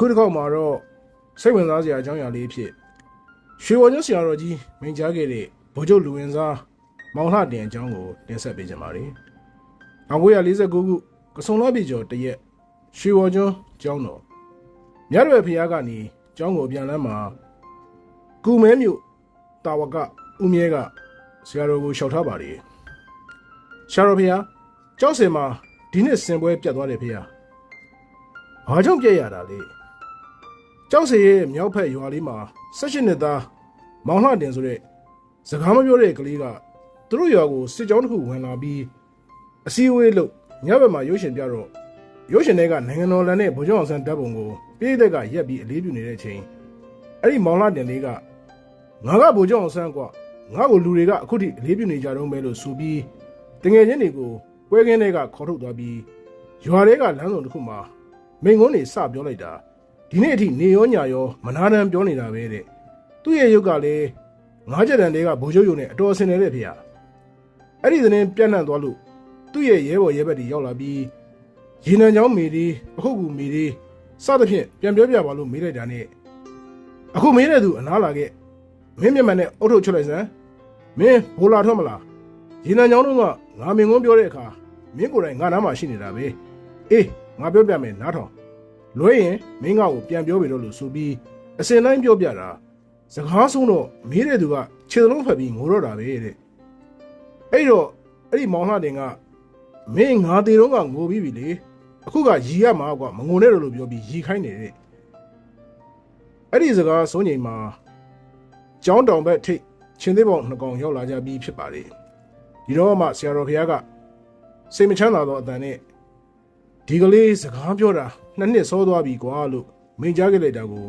ခုတစ်ခေါက်မှာတော့စိတ်ဝင်စားစရာအကြောင်းအရာလေးအဖြစ်ရွှေဝါကျောင်းဆရာတော်ကြီးမိန့်ကြားခဲ့တဲ့ဗိုလ်ချုပ်လူဝင်စားမောင်လှတင်အကြောင်းကိုတင်ဆက်ပေးကြပါမယ်။1949ခုကစုံလာပြည်ကျော်တရက်ရွှေဝါကျောင်းကျောင်းတော်မြတ်ရွယ်ဖျားကနေကျောင်းကိုပြန်လမ်းမှာကူမဲမြို့တာဝကဦးမြဲကဆရာတော်ကိုလျှောက်ထားပါလေ။ဆရာတော်ဖျားကျောင်းစင်မှာဒီနှစ်စင်ပွဲပြတ်သွားတယ်ဖျား။ဘာကြောင့်ပြတ်ရတာလဲ။ ကျောင်းစီရဲ့မြောက်ဖက်ရွာလေးမှာ16နှစ်သားမောင်လှတင်ဆိုတဲ့စကားမပြောတဲ့ကလေးကသူတို့ရွာကိုစစ်ကြောင်းတစ်ခုဝင်လာပြီးအစည်းအဝေးလုပ်ညဘက်မှာရုပ်ရှင်ပြတော့ရုပ်ရှင်တွေကနိုင်ငံတော်လန်နဲ့ဗိုလ်ချုပ်အောင်ဆန်းဓာတ်ပုံကိုပြည်သက်ကရက်ပြီးအလေးပြုနေတဲ့အချိန်အဲ့ဒီမောင်လှတင်လေးကငါကဗိုလ်ချုပ်အောင်ဆန်းကွာငါ့ကိုလူတွေကအခုထိအလေးပြုနေကြတော့မဲလို့ဆိုပြီးတငယ်ချင်းတွေကိုပွဲကင်းတွေကခေါ်ထုတ်သွားပြီးရွာတွေကလမ်းစုံတစ်ခုမှာမိန်ကုန်းတွေစပြောလိုက်တာ ဒီနေ့အထိနေရောညာရောမနာတမ်းပြောနေတာပဲတဲ့သူ့ရဲ့ရုပ်ကလည်းငါးချက်တန်တွေကဗိုလ်ချုပ်ရုံနဲ့အတော်ဆင်နေတဲ့ဖေ။အဲ့ဒီသတင်းပြန့်နှံ့သွားလို့သူ့ရဲ့ရဲဘော်ရဲဘက်တွေရောက်လာပြီးရေနံချောင်းမေဒီအခုကူမေဒီစသဖြင့်ပြန်ပြောပြပါလို့မေးလိုက်တာနဲ့အခုမေးတဲ့သူအနားလာခဲ့မင်းမျက်မှန်နဲ့အုတ်ထုတ်ချွတ်လိုက်စမ်းမင်းဘိုလာထွက်မလားရေနံချောင်းတို့ကငါမင်းကုန်းပြောတဲ့အခါမင်းကိုယ်တိုင်ငါနားမှာရှိနေတာပဲအေးငါပြောပြမယ်နားထောင် လွဲရင်မင်းငါ့ကိုပြန်ပြောပြီတော့လို့ဆိုပြီးအစင်တိုင်းပြောပြတာစကားဆုံးတော့မေးတဲ့သူကခြေလုံးဖက်ပြီးငိုတော့တာပဲတဲ့အဲ့တော့အဲ့ဒီမောင်လှတင်ကမင်းငါတေတော့ကငိုပြီးပြီလေအခုကရီရမှာကွာမငိုနဲ့တော့လို့ပြောပြီးရီခိုင်းနေတဲ့အဲ့ဒီစကားဆုံးချိန်မှာကျောင်းတောင်ဘက်ထိတ်ချင်းသေးပေါင်နှစ်ကောင်ရောက်လာကြပြီးဖြစ်ပါလေဒီတော့မှဆရာတော်ဘုရားကစိတ်မချမ်းသာတော့အတန်နဲ့ ဒီကလေးစကားပြောတာနှစ်နှစ်စောသွားပြီကွာလို့မိန့်ကြားခဲ့လိုက်တာကို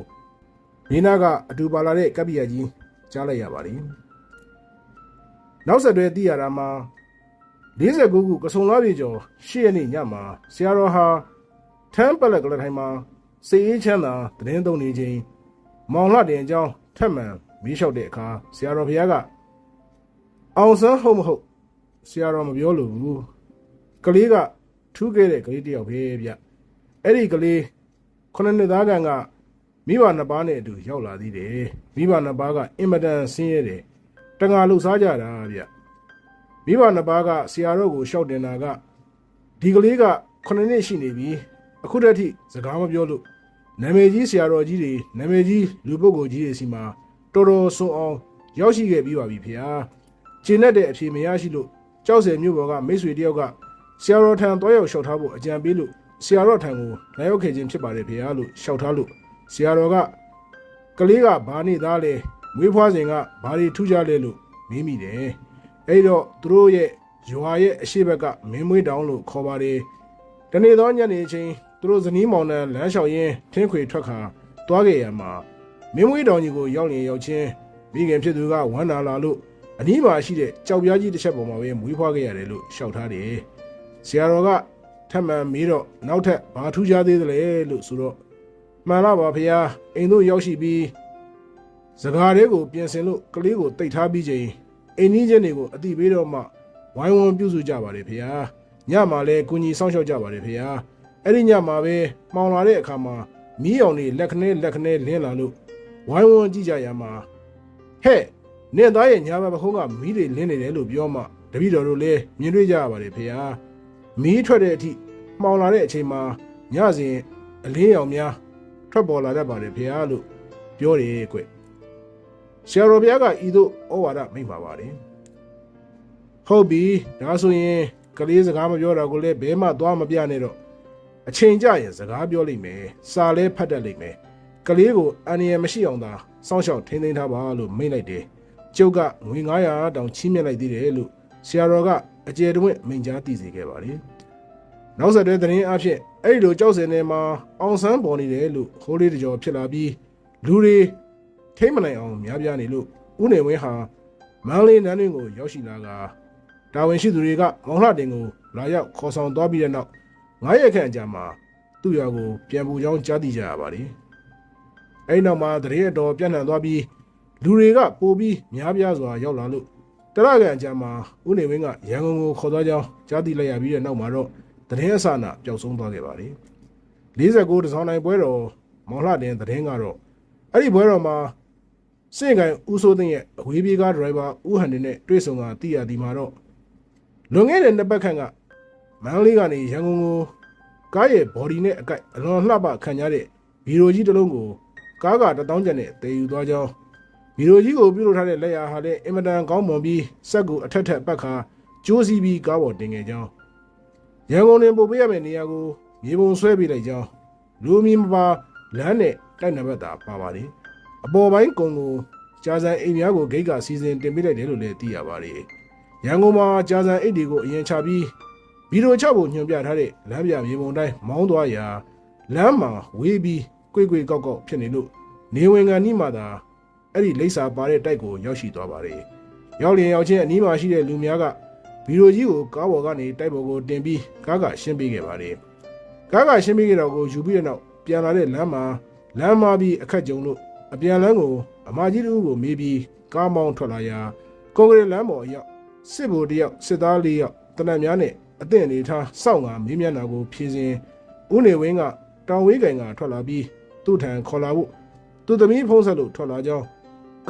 မိနာကအတူပါလာတဲ့ကပ္ပိယကြီးကြားလိုက်ရပါတယ်နောက်ဆက်တွဲသိရတာမှာ49ခုကစုံလာပြေကျော်10ရက်နေ့ညမှာဆရာတော်ဟာထမ်းပလက်ကလထိုင်မှာစေအေးချမ်းသာသတင်းသုံးနေခြင်းမောင်လှတင်အကြောင်းထက်မှန်မေးလျှောက်တဲ့အခါဆရာတော်ဘုရားကအောင်စမ်းဟုတ်မဟုတ်ဆရာတော်မပြောလို့ဘူးကလေးက ထူးခဲ့တဲ့ကလေးတစ်ယောက်ပဲဗျအဲ့ဒီကလေးခုနှစ်နှစ်သားကကမိဘနှစ်ပါးနဲ့အတူရောက်လာသေးတယ်မိဘနှစ်ပါးကအင်မတန်ဆင်းရဲတယ်တငါလှုပ်ရှားကြတာဗျမိဘနှစ်ပါးကဆရာတော်ကိုရှောက်တင်တာကဒီကလေးကခုနှစ်နှစ်ရှိနေပြီအခုတည်းထိစကားမပြောလို့နာမည်ကြီးဆရာတော်ကြီးတွေနာမည်ကြီးလူပုဂ္ဂိုလ်ကြီးတွေစီမှာတော်တော်ဆုံးအောင်ရောက်ရှိခဲ့ပြီးပါပြီဖေဟာကျင့်တတ်တဲ့အဖြေမရရှိလို့ကြောက်စဲမြို့ပေါ်ကမိတ်ဆွေတယောက်က ဆရာတော်ထံတွားရောက်လျှောက်ထားဖို့အကြံပေးလို့ဆရာတော်ထံကိုလာရောက်ခဲ့ခြင်းဖြစ်ပါတယ်ဖေဟာလို့လျှောက်ထားလို့ဆရာတော်ကကလေးကဘာနေသားလဲမွေးဖွားစဉ်ကဘာတွေထူးခြားလဲလို့မေးမိတယ်အဲ့တော့သူတို့ရဲ့ရွာရဲ့အရှိဘက်ကမင်းမွေးတောင်လို့ခေါ်ပါတယ်တနေ့သောညနေချင်းသူတို့ဇနီးမောင်နှံလမ်းလျှောက်ရင်းထင်းခွေထွက်ခါသွားခဲ့ရမှာမင်းမွေးတောင်ကြီးကိုရောက်ရင်ရောက်ချင်းမိခင်ဖြစ်သူကဝမ်းနာလာလို့အနီးမှာရှိတဲ့ကြောက်ပြားကြီးတစ်ချက်ပေါ်မှာပဲမွေးဖွားခဲ့ရတယ်လို့ရှောက်ထားတယ် ဆရာတော်ကထပ်မံမေးတော့နောက်ထပ်ဘာထူးခြားသေးသလဲလို့ဆိုတော့မှန်လားပါဖေဟာအိမ်တို့ရောက်ရှိပြီးစကားတွေကိုပြင်ဆင်လို့ကလေးကိုတိတ်ထားပြီးချိန်အိမ်ကြီးချင်းတွေကိုအတိပေးတော့မှဝိုင်းဝန်းပြုစုကြပါတယ်ဖေဟာညမှာလဲကုညီဆောင်ရှောက်ကြပါတယ်ဖေဟာအဲ့ဒီညမှာပဲမှောင်လာတဲ့အခါမှာမီးရောင်တွေလက်ခနဲလက်ခနဲလင်းလာလို့ဝိုင်းဝန်းကြည့်ကြရမှာဟဲ့နင့်သားရဲ့ညာဘက်ပခုံးကမီးတွေလင်းနေတယ်လို့ပြောမှတပည့်တော်တို့လည်းမြင်တွေ့ကြရပါတယ်ဖေဟာ မီးထွက်တဲ့အထိမှောင်လာတဲ့အချိန်မှာညစဉ်အလင်းရောင်များထွက်ပေါ်လာတတ်ပါတယ်ဖေဟာလို့ပြောတယ်ကွဆရာတော်ဘုရားကဤသို့ဩဝါဒမိန့်ပါပါတယ်ဟုတ်ပြီဒါဆိုရင်ကလေးစကားမပြောတော့ကိုလည်းဘဲမှသွားမပြနဲ့တော့အချိန်ကြရင်စကားပြောလိမ့်မယ်စာလဲဖတ်တတ်လိမ့်မယ်ကလေးကိုအန္တရာယ်မရှိအောင်သာစောင့်ရှောက်ထိန်းသိမ်းထားပါလို့မိန့်လိုက်တယ်ကျုပ်ကငွေ900တောင်ချီးမြှင့်လိုက်သေးတယ်လို့ဆရာတော်က အကျယ်တဝင့်မိန့်ကြားတည်စေခဲ့ပါတယ်နောက်ဆက်တွဲသတင်းအဖြစ်အဲ့ဒီလိုကြောက်စင်နေမှာအောင်ဆန်းပေါ်နေတယ်လို့ဟိုးလေးတကြောဖြစ်လာပြီးလူတွေထိမ့်မနိုင်အောင်များပြားနေလို့ဦးနေဝင်းဟာမန္တလေးနန်းတွင်ကိုရောက်ရှိလာကတာဝန်ရှိသူတွေကမောင်လှတင်ကိုလာရောက်ခေါ်ဆောင်သွားပြီးတဲ့နောက်9ရက်ခန့်အကြာမှာသူ့ရွာကိုပြန်ပူကြောင်းကြားသိကြရပါတယ်။အဲဒီနောက်မှာတရေတော်ပြန့်နှံ့သွားပြီးလူတွေကပိုပြီးများပြားစွာရောက်လာလို့ တရကန်အကြာမှာဦးနေဝင်းကရန်ကုန်ကိုခေါ်သွားကြောင်းကြားသိလိုက်ရပြီးတဲ့နောက်မှာတော့တရေအစနာပျောက်ဆုံးသွားခဲ့ပါတယ်။49တစောင်းနိုင်ပွဲတော်မောင်လှတင်သတင်းကတော့အဲ့ဒီဘွဲတော်မှာစင့်ကန်ဦးစိုးသိန်းရဲ့အဝေးပြေးကားဒရိုင်ဘာဦးဟန်တင်နဲ့တွေ့ဆုံတာသိရသည်မှာတော့လွန်ခဲ့တဲ့နှစ်ပတ်ခန့်ကမန္တလေးကနေရန်ကုန်ကိုကားရဲ့ body နဲ့အကိုက်အလွန်လှပခံရတဲ့ဗီဒီယိုကြီးတစ်လုံးကိုကားကတထောင်ကျန်နဲ့တည်ယူသွားကြောင်း ဗီဒီယိုကြီးကိုပြုလုပ်ထားတဲ့လက်ရာဟာလည်းအင်မတန်ကောင်းမွန်ပြီးစက်ကိုအထက်ထက်ပတ်ခါကျိုးစီးပြီးကားပေါ်တင်ခဲ့ကြောင်းရန်ကုန်တွင်ပို့ပေးရမယ့်နေရာကိုမြေပုံဆွဲပေးလိုက်ကြောင်းလူမီမပါလမ်းနဲ့တိုက်နံပါတ်သာပါပါတယ်အပေါ်ပိုင်းကုံကိုကြာစံအိမ်များကိုဂိတ်ကစီစဉ်တင်ပေးလိုက်တယ်လို့လည်းသိရပါတယ်ရန်ကုန်မှာကြာစံအိတ်တွေကိုအရင်ချပြီးဗီဒီယိုချဖို့ညွှန်ပြထားတဲ့လမ်းပြမြေပုံတိုင်းမောင်းသွားရာလမ်းမှာဝေးပြီးကွေ့ကွေ့ကောက်ကောက်ဖြစ်နေလို့နေဝင်ကန်နီးမှသာ အဲ့ဒီလိပ်စာပါတဲ့တိုက်ကိုရောက်ရှိသွားပါတယ်ရောက်လျင်ရောက်ချင်းအနီးမှာရှိတဲ့လူများကဗီဒီယိုကြီးကိုကားပေါ်ကနေတိုက်ပေါ်ကိုတင်ပြီးကားကရှင်းပေးခဲ့ပါတယ်ကားကရှင်းပေးခဲ့တော့ကိုယူပြီးတဲ့နောက်ပြန်လာတဲ့လမ်းမှာလမ်းမှာပြီးအခက်ကြုံလို့အပြန်လမ်းကိုအမကြီးတို့ကိုမေးပြီးကားမောင်းထွက်လာရာကွန်ကရစ်လမ်းပေါ်ရောက်စစ်ဗိုလ်တယောက်စစ်သားလေးယောက်တနက်များနဲ့အသင့်အနေထားစောင့်ငါမေးမြန်းတာကိုဖြေစဉ်ဦးနေဝင်းကတောင်ဝေးကင်ကထွက်လာပြီးသူ့ထံခေါ်လာဖို့သူသမီးဖုံးဆက်လို့ထွက်လာကြောင်း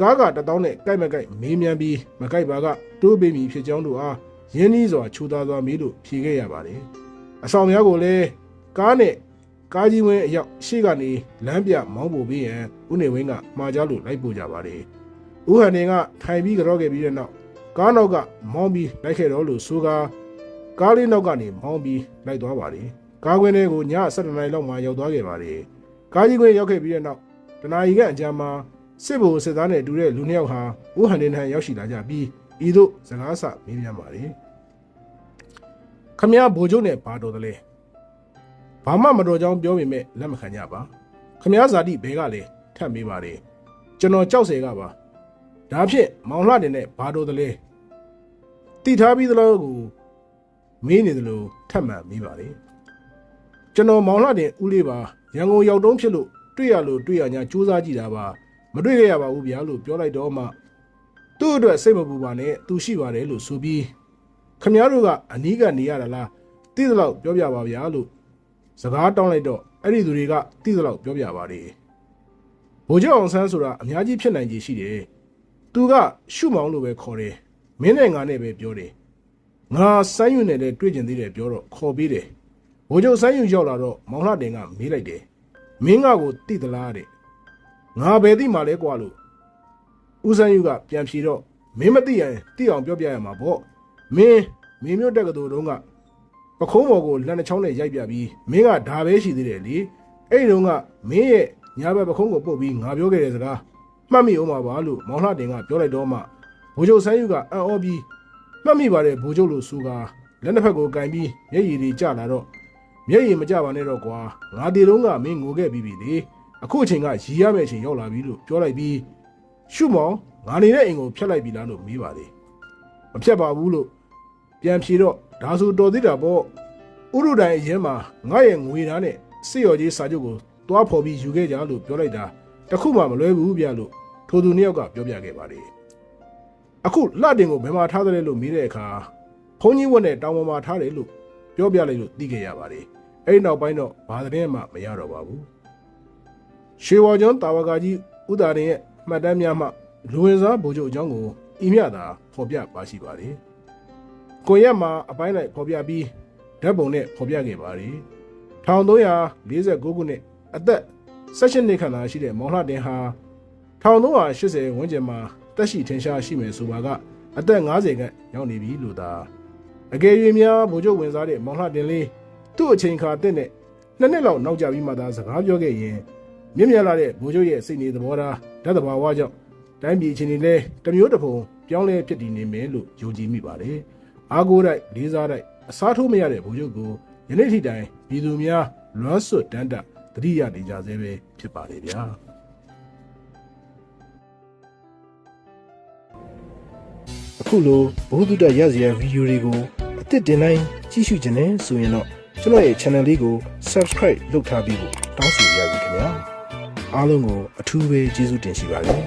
ကားကတတောင်းနဲ့ကြိုက်မကြိုက်မေးမြန်းပြီးမကြိုက်ပါကတိုးပေးမိဖြစ်ကြောင်းတို့အားရင်းနှီးစွာခြူသားစွာမေးလို့ဖြေခဲ့ရပါတယ်အဆောင်များကိုလည်းကားနဲ့ကားကြီးဝင်းအရောက်ရှေ့ကနေလမ်းပြမောင်းပို့ပြီးရန်ဦးနေဝင်းကမှားကြလို့လိုက်ပို့ကြပါတယ်ဦးဟန်နေကထိုင်ပြီးကြော့ခဲ့ပြီးတဲ့နောက်ကားနောက်ကမောင်းပြီးလိုက်ခဲ့တော့လို့ဆိုကားကားလေးနောက်ကနေမောင်းပြီးလိုက်သွားပါတယ်ကားကွင်းထဲကိုည7နာရီလောက်မှရောက်သွားခဲ့ပါတယ်ကားကြီးကွင်းရောက်ခဲ့ပြီးတဲ့နောက်တနာရီကအကြာမှာ စစ်ဘိုလ်စစ်သားနဲ့တူတဲ့လူနှစ်ယောက်ဟာဦးဟန်နေထံရောက်ရှိလာကြပြီးဤသို့စကားဆမေးမြန်းပါတယ်ခမရဘိုလ်ချုပ်နဲ့ဘာတော်တယ်လဲဘာမှမတော်ကြောင်းပြောပေမဲ့လက်မခံကြပါခမရဇာတိဘဲကလည်းထပ်မေးပါတယ်ကျွန်တော်ကြောက်စေကပါဒါဖြင့်မောင်လှတင်နဲ့ဘာတော်တယ်လဲတိထားပြီးသလားကိုမေးနေတယ်လို့ထပ်မှန်မေးပါတယ်ကျွန်တော်မောင်လှတင်ဦးလေးပါရန်ကုန်ရောက်တုံးဖြစ်လို့တွေ့ရလို့တွေ့ရညာစူးစမ်းကြည့်တာပါ မတွေ့ခဲ့ရပါဘူးဗျာလို့ပြောလိုက်တော့မှသူ့အတွက်စိတ်မပူပါနဲ့သူရှိပါတယ်လို့ဆိုပြီးခမည်းတော်ကအနီးကနေရတာလားသိသလောက်ပြောပြပါဗျာလို့စကားတောင်းလိုက်တော့အဲ့ဒီသူတွေကသိသလောက်ပြောပြပါတယ်ဘိုးကျောင်းအောင်ဆန်းဆိုတာအများကြီးဖြစ်နိုင်ကြီးရှိတယ်သူကရှုမောင်လို့ပဲခေါ်တယ်မင်းနဲ့ငါနဲ့ပဲပြောတယ်ငါဆိုင်းယူနဲ့လည်းတွေ့ကျင်သေးတယ်ပြောတော့ခေါ်ပေးတယ်ဘိုးကျော်ဆိုင်းယူရောက်လာတော့မောင်လှတင်ကမေးလိုက်တယ်မင်းကကိုတိသလားတဲ့ ငါပဲသိမှလဲကွာလို့ဦးစန်းယူကပြန်ဖြေတော့မင်းမသိရင်သိအောင်ပြောပြရမှာပေါ့မင်းမင်းမျိုးတက်ကတူတုံးကပခုံးပေါ်ကိုလက်နှချောင်းနဲ့ရိုက်ပြပြီးမင်းကဒါပဲရှိသေးတယ်လေအဲ့ဒီတုန်းကမင်းရဲ့ညာဘက်ပခုံးကိုပုတ်ပြီးငါပြောခဲ့တဲ့စကားမှတ်မိအောင်ပါပါလို့မောင်လှတင်ကပြောလိုက်တော့မှဘိုးချုပ်ဆန်းယူကအံ့ဩပြီးမှတ်မိပါတယ်ဘိုးချုပ်လို့ဆိုကလက်နှစ်ဖက်ကိုကင်ပြီးမျက်ရည်တွေကျလာတော့မျက်ရည်မကျပါနဲ့တော့ကွာငါဒီတုန်းကမင်းငိုခဲ့ပြီးပြီလေ အခုအချိန်ကရီရမယ့်အချိန်ရောက်လာပြီလို့ပြောလိုက်ပြီးရှုမောင်ငါနေတဲ့အိမ်ကိုဖျက်လိုက်ပြီလားလို့မေးပါလေမဖျက်ပါဘူးလို့ပြန်ဖြေတော့ဒါဆိုတော်သေးတာပေါ့ဥရုတိုင်အရင်မှာငါရဲ့ငွေသားနဲ့စစ်ရော်ကြီးစာချုပ်ကိုတွားဖော်ပြီးယူခဲ့ကြလို့ပြောလိုက်တာတခုမှမလွဲဘူးဗျလို့ထိုသူနှစ်ယောက်ကပြောပြခဲ့ပါလေအခုလှတင်ကိုဘယ်မှာထားတယ်လို့မေးတဲ့အခါဘုန်းကြီးဝတ်နဲ့တောင်ပေါ်မှာထားတယ်လို့ပြောပြလိုက်လို့သိခဲ့ရပါတယ်အဲ့ဒီနောက်ပိုင်းတော့ဘာသတင်းမှမရတော့ပါဘူး ရှေဝါကျွန်းတာဝကကြီးဥဒါရင်ရဲ့မှတ်တမ်းများမှလူဝင်စားဗိုလ်ချုပ်အကြောင်းကိုဤမြတာဖော်ပြပါရှိပါတယ်ကိုရက်မှာအပိုင်းလိုက်ဖော်ပြပြီးဓာတ်ပုံနဲ့ဖော်ပြခဲ့ပါတယ်1349ခုနှစ်အသက်16နှစ်ခန့်သာရှိတဲ့မောင်လှတင်ဟာ1380ဝန်းကျင်မှာတက်ရှိထင်ရှားရှိမယ်ဆိုပါကအသက်50ခန့်ရောက်နေပြီလို့သာအကယ်၍များဗိုလ်ချုပ်ဝင်စားတဲ့မောင်လှတင်လေးသူ့အချိန်ခါတဲ့နဲ့နှစ်နှစ်လောက်နောက်ကျပြီးမှသာစကားပြောခဲ့ရင် မြင့်မြတ်လာတဲ့ဗိုလ်ချုပ်ရဲ့စိတ်နေသဘောထားဓာတ်သဘာဝကြောင့်တိုင်းပြည်ချင်းတွေလည်းတစ်မျိုးတစ်ပုံပြောင်းလဲဖြစ်တည်နေမယ်လို့ယုံကြည်မိပါတယ်။အားကိုးတိုက်လေးစားတိုက်အစားထိုးမရတဲ့ဗိုလ်ချုပ်ကိုယနေ့ထိတိုင်ပြည်သူများလွမ်းဆွတ်တန်းတသတိရနေကြဆဲပဲဖြစ်ပါလေဗျာ။အခုလိုဘုဒ္ဓတရဇယဗီဒီယိုတွေကိုအသစ်တင်တိုင်းကြည့်ရှုခြင်းနဲ့ဆိုရင်တော့ကျွန်တော်ရဲ့ channel လေးကို subscribe လုပ်ထားပြီးဖို့တောင်းဆိုရပြီခင်ဗျာ အားလုံးကိုအထူးပဲကျေးဇူးတင်ရှိပါတယ်